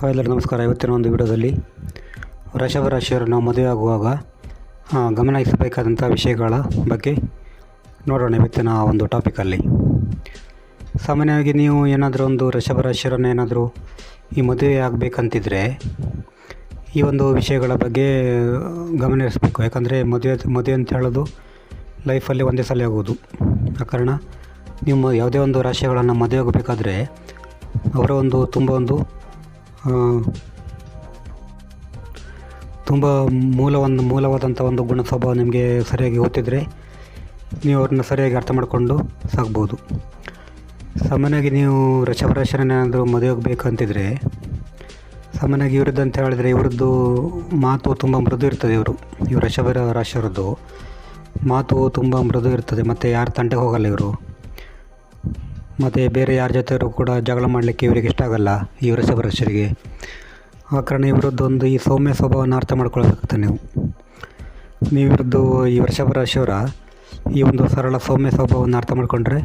Hi ಎಲ್ಲರಿಗೂ ನಮಸ್ಕಾರ. ಇವತ್ತಿನ ಒಂದು ವಿಡಿಯೋದಲ್ಲಿ ವೃಷಭ ರಾಶಿಯವರು ನಾವು ಮದುವೆ ಆಗುವಾಗ ಗಮನ ವಿಷಯಗಳ ಬಗ್ಗೆ ನೋಡೋಣ ಇವತ್ತಿನ ಒಂದು ಟಾಪಿಕಲ್ಲಿ ಸಾಮಾನ್ಯವಾಗಿ ನೀವು ಏನಾದರೂ ಒಂದು ವೃಷಭ ರಾಶಿಯವರನ್ನು ಏನಾದರೂ ಈ ಮದುವೆ ಆಗಬೇಕಂತಿದ್ರೆ ಈ ಒಂದು ವಿಷಯಗಳ ಬಗ್ಗೆ ಗಮನ ಹರಿಸಬೇಕು ಯಾಕಂದರೆ ಮದುವೆ ಮದುವೆ ಅಂತ ಹೇಳೋದು ಲೈಫಲ್ಲಿ ಒಂದೇ ಸಲ ಆಗೋದು. ಆ ಕಾರಣ ನಿಮ್ಮ ಯಾವುದೇ ಒಂದು ರಾಶಿಗಳನ್ನು ಮದುವೆ ಆಗಬೇಕಾದ್ರೆ ಅವರ ಒಂದು ತುಂಬ ಒಂದು ತುಂಬ ಮೂಲವನ್ನು ಮೂಲವಾದಂಥ ಒಂದು ಗುಣ ಸ್ವಭಾವ ನಿಮಗೆ ಸರಿಯಾಗಿ ಗೊತ್ತಿದ್ದರೆ ನೀವು ಅವ್ರನ್ನ ಸರಿಯಾಗಿ ಅರ್ಥ ಮಾಡಿಕೊಂಡು ಸಾಗ್ಬೋದು. ಸಾಮಾನ್ಯವಾಗಿ ನೀವು ಮದುವೆಗೆ ಮದುವೆ ಅಂತಿದ್ರೆ ಸಾಮಾನ್ಯವಾಗಿ ಇವರದ್ದು ಅಂತ ಹೇಳಿದ್ರೆ ಇವರದ್ದು ಮಾತು ತುಂಬ ಮೃದು ಇರ್ತದೆ ಇವರು. ಇವರು ವೃಷಭ ರಾಶಿಯವರದ್ದು ಮಾತು ತುಂಬ ಮೃದು ಇರ್ತದೆ, ಮತ್ತು ಯಾರು ತಂಟೆಗೆ ಹೋಗಲ್ಲ ಇವರು. ಮತ್ತು ಬೇರೆ ಯಾರ ಜೊತೆಯವರು ಕೂಡ ಜಗಳ ಮಾಡಲಿಕ್ಕೆ ಇವರಿಗೆ ಇಷ್ಟ ಆಗಲ್ಲ, ಈ ವೃಷಭ ರಾಶಿಯವರಿಗೆ ಆ ಕಾರಣ ಇವರದ್ದೊಂದು ಈ ಸೌಮ್ಯ ಸ್ವಭಾವವನ್ನು ಅರ್ಥ ಮಾಡ್ಕೊಳ್ಬೇಕಾಗುತ್ತೆ ನೀವು. ನೀವು ಇವ್ರದ್ದು ಈ ವೃಷಭ ರಾಶಿಯವರ ಈ ಒಂದು ಸರಳ ಸೌಮ್ಯ ಸ್ವಭಾವವನ್ನು ಅರ್ಥ ಮಾಡಿಕೊಂಡ್ರೆ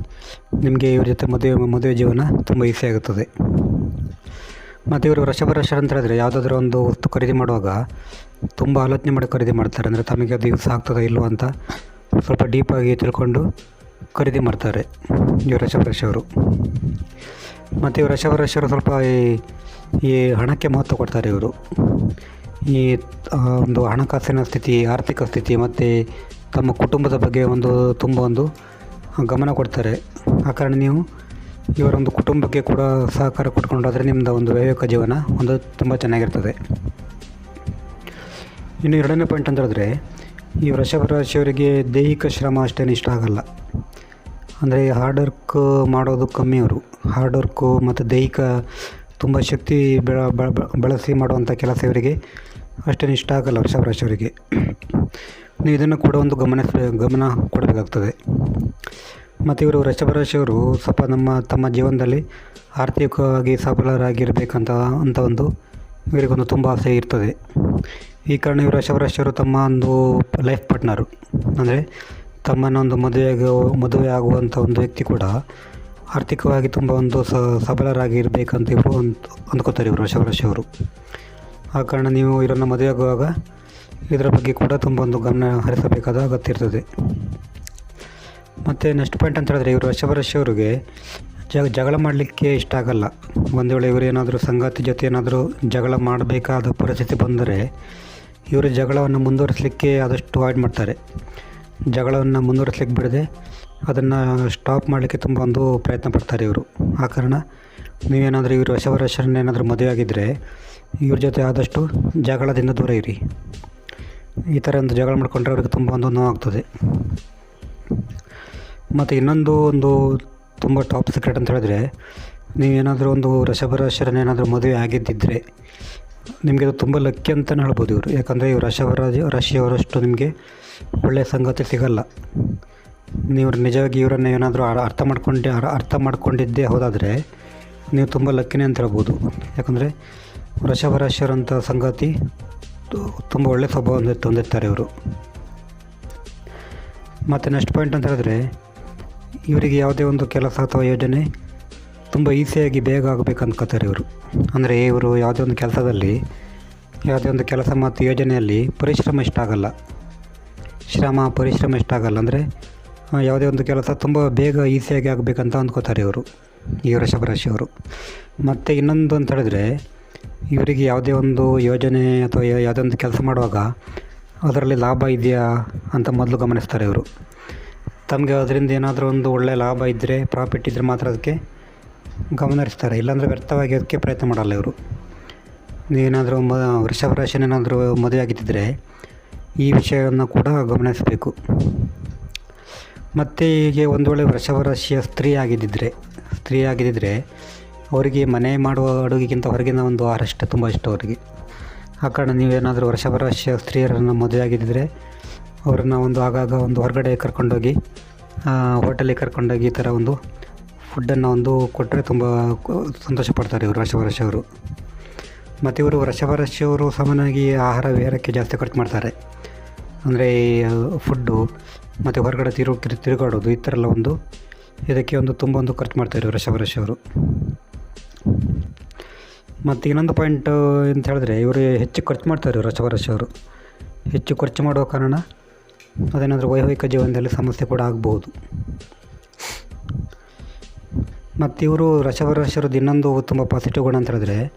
ನಿಮಗೆ ಇವ್ರ ಜೊತೆ ಮದುವೆ ಮದುವೆ ಜೀವನ ತುಂಬ ಈಸಿ ಆಗುತ್ತದೆ. ಮತ್ತು ಇವರು ವೃಷಭ ರಾಶಿ ಅಂತ ಹೇಳಿದ್ರೆ ಯಾವುದಾದ್ರೂ ಒಂದು ವಸ್ತು ಖರೀದಿ ಮಾಡುವಾಗ ತುಂಬ ಆಲೋಚನೆ ಮಾಡಿ ಖರೀದಿ ಮಾಡ್ತಾರೆ. ಅಂದರೆ ತಮಗೆ ಅದು ಯೂಸ್ ಆಗ್ತದೋ ಇಲ್ವೋ ಅಂತ ಸ್ವಲ್ಪ ಡೀಪಾಗಿ ತಿಳ್ಕೊಂಡು ಖರೀದಿ ಮಾಡ್ತಾರೆ ಈ ಅವರು. ಮತ್ತು ಇವರು ಅವರು ಸ್ವಲ್ಪ ಈ ಈ ಹಣಕ್ಕೆ ಮಹತ್ವ ಕೊಡ್ತಾರೆ ಇವರು. ಈ ಒಂದು ಹಣಕಾಸಿನ ಸ್ಥಿತಿ, ಆರ್ಥಿಕ ಸ್ಥಿತಿ ಮತ್ತು ತಮ್ಮ ಕುಟುಂಬದ ಬಗ್ಗೆ ಒಂದು ತುಂಬ ಒಂದು ಗಮನ ಕೊಡ್ತಾರೆ. ಆ ಕಾರಣ ನೀವು ಇವರ ಒಂದು ಕುಟುಂಬಕ್ಕೆ ಕೂಡ ಸಹಕಾರ ಕೊಟ್ಕೊಂಡಾದರೆ ನಿಮ್ಮದು ಒಂದು ವೈವಾಹಿಕ ಜೀವನ ಒಂದು ತುಂಬ ಚೆನ್ನಾಗಿರ್ತದೆ. ಇನ್ನು ಎರಡನೇ ಪಾಯಿಂಟ್ ಅಂತ ಹೇಳಿದ್ರೆ ಈ ವೃಷಭ ರಾಶಿಯವರಿಗೆ ದೈಹಿಕ ಶ್ರಮ ಅಷ್ಟೇನು ಇಷ್ಟ ಆಗಲ್ಲ. ಅಂದರೆ ಹಾರ್ಡ್ ವರ್ಕ್ ಮಾಡೋದು ಕಮ್ಮಿ ಅವರು. ಹಾರ್ಡ್ ವರ್ಕು ಮತ್ತು ದೈಹಿಕ ತುಂಬ ಶಕ್ತಿ ಬೆಳ, ಬಳ- ಬಳ- ಬಳಸಿ ಮಾಡುವಂಥ ಕೆಲಸ ಇವರಿಗೆ. ಅಷ್ಟೇನು ಇಷ್ಟ ಆಗಲ್ಲ ವೃಷಭ ರಾಶಿಯವರಿಗೆ ನೀವು ಇದನ್ನು ಕೂಡ ಒಂದು ಗಮನ ಗಮನ ಕೊಡಬೇಕಾಗ್ತದೆ. ಮತ್ತು ಇವರು ವೃಷಭ ರಾಶಿಯವರು ಸ್ವಲ್ಪ ನಮ್ಮ, ತಮ್ಮ ಜೀವನದಲ್ಲಿ ಆರ್ಥಿಕವಾಗಿ ಸಫಲರಾಗಿರಬೇಕಂತ ಅಂತ ಒಂದು ಇವರಿಗೊಂದು ತುಂಬ ಆಸೆ ಇರ್ತದೆ. ಈ ಕಾರಣ ಇವರು ವೃಷಭ ರಾಶಿಯವರು ತಮ್ಮ ಒಂದು ಲೈಫ್ ಪಾರ್ಟ್ನರು ಅಂದರೆ ತಮ್ಮನ್ನೊಂದು ಮದುವೆಗೆ ಮದುವೆ ಆಗುವಂಥ ಒಂದು ವ್ಯಕ್ತಿ ಕೂಡ ಆರ್ಥಿಕವಾಗಿ ತುಂಬ ಒಂದು ಸಬಲರಾಗಿ ಇರಬೇಕಂತ ಇವರು ಅಂದ್ ಅಂದ್ಕೋತಾರೆ ಇವರು ವೃಷಭ ಅವರು. ಆ ಕಾರಣ ನೀವು ಇವರನ್ನು ಮದುವೆ ಆಗುವಾಗ ಇದರ ಬಗ್ಗೆ ಕೂಡ ತುಂಬ ಒಂದು ಗಮನ ಹರಿಸಬೇಕಾದ ಅಗತ್ಯ ಇರ್ತದೆ. ಮತ್ತು ನೆಕ್ಸ್ಟ್ ಪಾಯಿಂಟ್ ಅಂತ ಹೇಳಿದ್ರೆ ಇವರು ವರ್ಷವರ್ಷವ್ರಿಗೆ ಜ ಜಗ ಜಗಳ ಮಾಡಲಿಕ್ಕೆ ಇಷ್ಟ ಆಗಲ್ಲ. ಒಂದು ವೇಳೆ ಇವರು ಏನಾದರೂ ಸಂಗಾತಿ ಜೊತೆ ಏನಾದರೂ ಜಗಳ ಮಾಡಬೇಕಾದ ಪರಿಸ್ಥಿತಿ ಬಂದರೆ ಇವರು ಜಗಳವನ್ನು ಮುಂದುವರಿಸಲಿಕ್ಕೆ ಆದಷ್ಟು ಅವಾಯ್ಡ್ ಮಾಡ್ತಾರೆ. ಜಗಳವನ್ನು ಮುಂದುವರಿಸ್ಲಿಕ್ಕೆ ಬಿಡದೆ ಅದನ್ನು ಸ್ಟಾಪ್ ಮಾಡಲಿಕ್ಕೆ ತುಂಬ ಒಂದು ಪ್ರಯತ್ನ ಪಡ್ತಾರೆ ಇವರು. ಆ ಕಾರಣ ನೀವೇನಾದರೂ ಇವರು ವೃಷಭ ರಾಶಿಯನ್ನ ಏನಾದರೂ ಮದುವೆ ಆಗಿದ್ದರೆ ಇವ್ರ ಜೊತೆ ಆದಷ್ಟು ಜಗಳದಿಂದ ದೂರ ಇರಿ. ಈ ಥರ ಒಂದು ಜಗಳ ಮಾಡಿಕೊಂಡ್ರೆ ಅವ್ರಿಗೆ ತುಂಬ ಒಂದು ನೋವಾಗ್ತದೆ ಮತ್ತು ಇನ್ನೊಂದು ಒಂದು ತುಂಬ ಟಾಪ್ ಸೀಕ್ರೆಟ್ ಅಂತ ಹೇಳಿದ್ರೆ ನೀವೇನಾದರೂ ಒಂದು ವೃಷಭ ರಾಶಿಯರನ್ನ ಏನಾದರೂ ಮದುವೆ ಆಗಿದ್ದಿದ್ದರೆ ನಿಮಗೆ ಅದು ತುಂಬ ಲಕ್ಕಿ ಅಂತಲೇ ಹೇಳ್ಬೋದು ಇವರು. ಯಾಕಂದರೆ ಇವರು ವೃಷಭ ರಾಜ ರಾಶಿಯವರಷ್ಟು ನಿಮಗೆ ಒಳ್ಳೆಯ ಸಂಗತಿ ಸಿಗಲ್ಲ. ನೀವು ನಿಜವಾಗಿ ಇವರನ್ನು ಏನಾದರೂ ಅರ್- ಅರ್ಥ ಮಾಡ್ಕೊಂಡು ಅರ್ಥ ಮಾಡ್ಕೊಂಡಿದ್ದೇ ಹೋದಾದರೆ ನೀವು ತುಂಬ ಲಕ್ಕಿನೇ ಅಂತ ಹೇಳ್ಬೋದು. ಯಾಕಂದರೆ ವೃಷಭ ರಾಶಿಯವರಂಥ ಸಂಗಾತಿ ತುಂಬ ಒಳ್ಳೆಯ ಸ್ವಭಾವ ಹೊಂದಿರ್ತಾರೆ ಇವರು. ಮತ್ತು ನೆಕ್ಸ್ಟ್ ಪಾಯಿಂಟ್ ಅಂತ ಹೇಳಿದ್ರೆ, ಇವರಿಗೆ ಯಾವುದೇ ಒಂದು ಕೆಲಸ ಅಥವಾ ಯೋಜನೆ ತುಂಬ ಈಸಿಯಾಗಿ ಬೇಗ ಆಗಬೇಕು ಅಂದ್ಕೋತಾರೆ ಇವರು. ಅಂದರೆ ಇವರು ಯಾವುದೇ ಒಂದು ಕೆಲಸದಲ್ಲಿ, ಯಾವುದೇ ಒಂದು ಕೆಲಸ ಮತ್ತು ಯೋಜನೆಯಲ್ಲಿ ಪರಿಶ್ರಮ ಇಷ್ಟ ಆಗಲ್ಲ. ಶ್ರಮ, ಪರಿಶ್ರಮ ಇಷ್ಟ ಆಗಲ್ಲ. ಅಂದರೆ ಯಾವುದೇ ಒಂದು ಕೆಲಸ ತುಂಬ ಬೇಗ ಈಸಿಯಾಗಿ ಆಗಬೇಕಂತ ಅಂದ್ಕೋತಾರೆ ಇವರು, ಈ ವೃಷಭ ರಾಶಿಯವರು ಮತ್ತು ಇನ್ನೊಂದು ಅಂತ ಹೇಳಿದ್ರೆ, ಇವರಿಗೆ ಯಾವುದೇ ಒಂದು ಯೋಜನೆ ಅಥವಾ ಯಾವುದೇ ಒಂದು ಕೆಲಸ ಮಾಡುವಾಗ ಅದರಲ್ಲಿ ಲಾಭ ಇದೆಯಾ ಅಂತ ಮೊದಲು ಗಮನಿಸ್ತಾರೆ ಇವರು. ತಮಗೆ ಅದರಿಂದ ಏನಾದರೂ ಒಂದು ಒಳ್ಳೆಯ ಲಾಭ ಇದ್ದರೆ ಪ್ರಾಫಿಟ್ ಇದ್ದರೆ ಮಾತ್ರ ಅದಕ್ಕೆ ಗಮನ ಹರಿಸ್ತಾರೆ ಇಲ್ಲಾಂದರೆ ವ್ಯರ್ಥವಾಗಿ ಅದಕ್ಕೆ ಪ್ರಯತ್ನ ಮಾಡಲ್ಲ ಇವರು. ಏನಾದರೂ ಮ ವೃಷಭ ರಾಶಿಯೇನಾದರೂ ಮದುವೆ ಆಗಿದ್ದರೆ ಈ ವಿಷಯವನ್ನು ಕೂಡ ಗಮನಿಸಬೇಕು ಮತ್ತು ಹೀಗೆ ಒಂದು ವೇಳೆ ವೃಷಭ ರಾಶಿಯ ಸ್ತ್ರೀ ಆಗಿದ್ದಿದ್ರೆ, ಸ್ತ್ರೀ ಅವರಿಗೆ ಮನೆ ಮಾಡುವ ಅಡುಗೆಗಿಂತ ಹೊರಗಿನ ಒಂದು ಆಹಾರ ಅಷ್ಟೇ ತುಂಬ ಇಷ್ಟ ಅವರಿಗೆ. ಆ ಕಾರಣ ನೀವೇನಾದರೂ ವೃಷಭ ರಾಶಿಯ ಸ್ತ್ರೀಯರನ್ನು ಮದುವೆ ಆಗಿದ್ದರೆ ಅವರನ್ನು ಒಂದು ಆಗಾಗ ಒಂದು ಹೊರಗಡೆ ಕರ್ಕೊಂಡೋಗಿ ಹೋಟೆಲಿಗೆ ಕರ್ಕೊಂಡೋಗಿ ಈ ಥರ ಒಂದು ಫುಡ್ಡನ್ನು ಒಂದು ಕೊಟ್ಟರೆ ತುಂಬ ಸಂತೋಷ ಪಡ್ತಾರೆ ಇವರು ವರ್ಷ ಅವರು ಮತ್ತು ಇವರು ವರ್ಷ ಅವರು ಸಾಮಾನ್ಯವಾಗಿ ಆಹಾರ ವಿಹಾರಕ್ಕೆ ಜಾಸ್ತಿ ಖರ್ಚು ಮಾಡ್ತಾರೆ. ಅಂದರೆ ಫುಡ್ಡು, ಮತ್ತು ಹೊರಗಡೆ ತಿರು ತಿರು, ತಿರುಗಾಡೋದು, ಈ ಥರ ಎಲ್ಲ ಒಂದು ಇದಕ್ಕೆ ಒಂದು ತುಂಬ ಒಂದು ಖರ್ಚು ಮಾಡ್ತಾರೆ ವರ್ಷ ಅವರು ಮತ್ತು ಇನ್ನೊಂದು ಪಾಯಿಂಟ್ ಅಂತ ಹೇಳಿದ್ರೆ ಇವರು ಹೆಚ್ಚು ಖರ್ಚು ಮಾಡ್ತಾರೆ ವರ್ಷ ಅವರು ಹೆಚ್ಚು ಖರ್ಚು ಮಾಡುವ ಕಾರಣ ಅದೇನಾದರೂ ವೈವಾಹಿಕ ಜೀವನದಲ್ಲಿ ಸಮಸ್ಯೆ ಕೂಡ ಆಗ್ಬೋದು ಮತ್ತು ಇವರು ವೃಷಭರಾಶಿಯವ್ರದ್ದು ಇನ್ನೊಂದು ತುಂಬ ಪಾಸಿಟಿವ್ ಗುಣ ಅಂತ ಹೇಳಿದ್ರೆ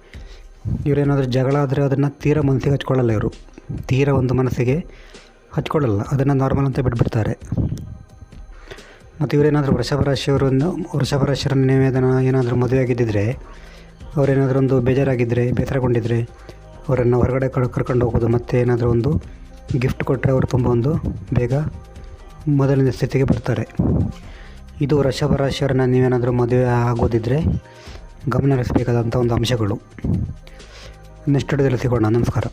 ಇವರೇನಾದರೂ ಜಗಳ ಆದರೆ ಅದನ್ನು ತೀರಾ ಮನಸ್ಸಿಗೆ ಹಚ್ಕೊಳ್ಳಲ್ಲ ಇವರು. ತೀರಾ ಒಂದು ಮನಸ್ಸಿಗೆ ಹಚ್ಕೊಳ್ಳಲ್ಲ. ಅದನ್ನು ನಾರ್ಮಲ್ ಅಂತ ಬಿಟ್ಬಿಡ್ತಾರೆ. ಮತ್ತು ಇವರೇನಾದರೂ ವೃಷಭ ರಾಶಿಯವರನ್ನು ವೃಷಭ ರಾಶಿಯವರನ್ನು ನೀವೇದನ ಏನಾದರೂ ಮದುವೆ ಆಗಿದ್ದಿದ್ರೆ, ಅವರೇನಾದರೂ ಒಂದು ಬೇಜಾರಾಗಿದ್ದರೆ ಬೇಸರಗೊಂಡಿದ್ದರೆ ಅವರನ್ನು ಹೊರಗಡೆ ಕಡೆ ಕರ್ಕೊಂಡು ಹೋಗೋದು ಮತ್ತು ಏನಾದರೂ ಒಂದು ಗಿಫ್ಟ್ ಕೊಟ್ಟರೆ ಅವರು ತುಂಬ ಒಂದು ಬೇಗ ಮೊದಲಿನ ಸ್ಥಿತಿಗೆ ಬರ್ತಾರೆ. ಇದು ರಾಶಿಯವರನ್ನ ನೀವೇನಾದರೂ ಮದುವೆ ಆಗೋದಿದ್ದರೆ ಗಮನ ಹರಿಸಬೇಕಾದಂಥ ಒಂದು ಅಂಶಗಳು. ನೆಕ್ಸ್ಟ್ ವಿಡಿಯೋದಲ್ಲಿ ನಮಸ್ಕಾರ.